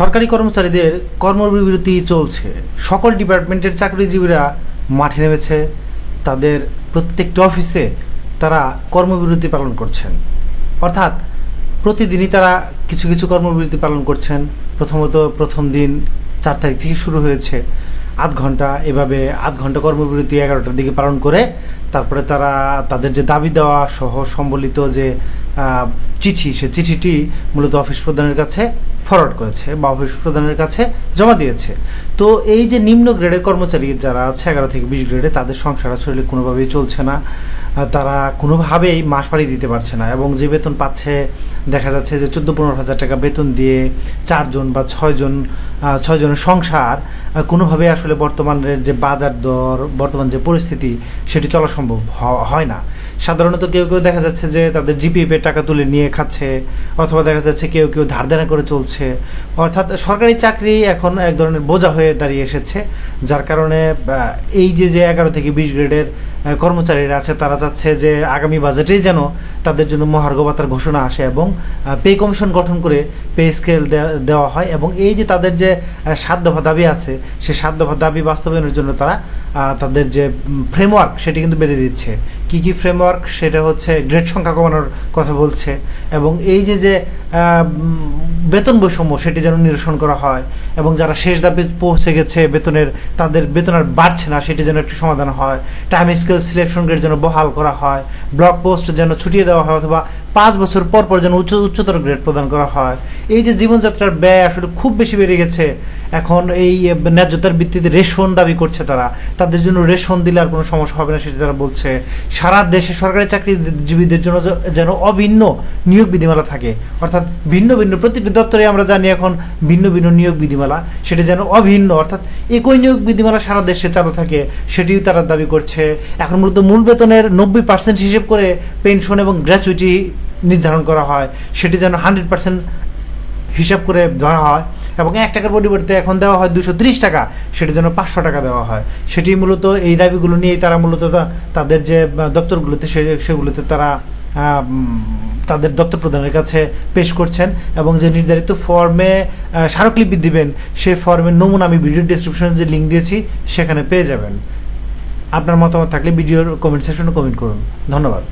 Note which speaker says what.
Speaker 1: সরকারি কর্মচারীদের কর্মবিরতি চলছে। সকল ডিপার্টমেন্টের চাকরিজীবীরা মাঠে নেমেছে। তাদের প্রত্যেকটি অফিসে তারা কর্মবিরতি পালন করছেন। অর্থাৎ প্রতিদিনই তারা কিছু কিছু কর্মবিরতি পালন করছেন। প্রথমত প্রথম দিন চার তারিখ থেকে শুরু হয়েছে। আধ ঘণ্টা এভাবে আধ ঘণ্টা কর্মবিরতি এগারোটার দিকে পালন করে তারপরে তারা তাদের যে দাবি দেওয়া সহ সম্বলিত যে চিঠি, সে চিঠিটি মূলত অফিস প্রধানের কাছে ফরওয়ার্ড করেছে বা অফিস প্রধানের কাছে জমা দিয়েছে। তো এই যে নিম্ন গ্রেডের কর্মচারী যারা আছে, এগারো থেকে বিশ গ্রেডে তাদের সংসার আসলে কোনোভাবেই চলছে না। তারা কোনোভাবেই মাস পাড়ি দিতে পারছে না এবং যে বেতন পাচ্ছে, দেখা যাচ্ছে যে চোদ্দ পনেরো হাজার টাকা বেতন দিয়ে চারজন বা ছয়জন ছয়জনের সংসার কোনোভাবেই আসলে বর্তমানের যে বাজার দর, বর্তমান যে পরিস্থিতি, সেটি চলা সম্ভব হয় না। সাধারণত কেউ কেউ দেখা যাচ্ছে যে তাদের জিপিএফ এর টাকা তুলে নিয়ে খাচ্ছে, অথবা দেখা যাচ্ছে কেউ কেউ ধার দেনা করে চলছে। অর্থাৎ সরকারি চাকরি এখন এক ধরনের বোঝা হয়ে দাঁড়িয়ে এসেছে, যার কারণে এই যে যে এগারো থেকে বিশ গ্রেডের কর্মচারীরা আছে, তারা চাচ্ছে যে আগামী বাজেটেই যেন তাদের জন্য মহার্ঘ ভাতার ঘোষণা আসে এবং পে কমিশন গঠন করে পে স্কেল দেওয়া হয় এবং এই যে তাদের যে সাত দাবি আছে সেই সাত দাবি বাস্তবায়নের জন্য তারা তাদের যে ফ্রেমওয়ার্ক সেটি কিন্তু বেঁধে দিচ্ছে। কি কি ফ্রেমওয়ার্ক সেটা হচ্ছে গ্রেড সংখ্যা কমানোর কথা বলছে এবং এই যে যে বেতন বৈষম্য সেটি যেন নিরসন করা হয় এবং যারা শেষ দাবি পৌঁছে গেছে, বেতনের, তাদের বেতন আর বাড়ছে না, সেটি যেন একটি সমাধান হয়। টাইম স্কেল সিলেকশন গ্রেড যেন বহাল করা হয়। ব্লক পোস্ট যেন ছুটিয়ে দেওয়া হয় অথবা পাঁচ বছর পর পর যেন উচ্চ, উচ্চতর গ্রেড প্রদান করা হয়। এই যে জীবনযাত্রার ব্যয় আসলে খুব বেশি বেড়ে গেছে। এখন এই ন্যায্যতার ভিত্তিতে রেশন দাবি করছে তারা। তাদের জন্য রেশন দিলে আর কোনো সমস্যা হবে না, সেটা তারা বলছে। সারা দেশে সরকারি চাকরিজীবীদের জন্য যেন অভিন্ন নিয়োগ বিধিমালা থাকে। অর্থাৎ ভিন্ন ভিন্ন, প্রতিটি দপ্তরে আমরা জানি এখন ভিন্ন ভিন্ন নিয়োগ বিধিমালা, সেটা যেন অভিন্ন। অর্থাৎ একই নিয়োগ বিধিমালা সারা দেশে চালু থাকে, সেটিও তারা দাবি করছে। এখন মূলত মূল বেতনের নব্বই পার্সেন্ট হিসেব করে পেনশন এবং গ্র্যাচুইটি নির্ধারণ করা হয়, সেটি যেন হান্ড্রেড পার্সেন্ট হিসাব করে ধরা হয়। এবং এক টাকার পরিবর্তে এখন দেওয়া হয় দুশো ত্রিশ টাকা সেটি যেন পাঁচশো টাকা দেওয়া হয়। সেটি মূলত এই দাবিগুলো নিয়েই তারা মূলত তাদের যে দপ্তরগুলোতে সে- সেগুলোতে তারা তাদের দপ্তর প্রধানের কাছে পেশ করছেন এবং যে নির্ধারিত ফর্মে স্মারকলিপি দিবেন সেই ফর্মের নমুনা আমি ভিডিও ডিসক্রিপশনে যে লিঙ্ক দিয়েছি, সেখানে পেয়ে যাবেন। আপনার মতামত থাকলে ভিডিওর কমেন্ট সেকশনে কমেন্ট করুন। ধন্যবাদ।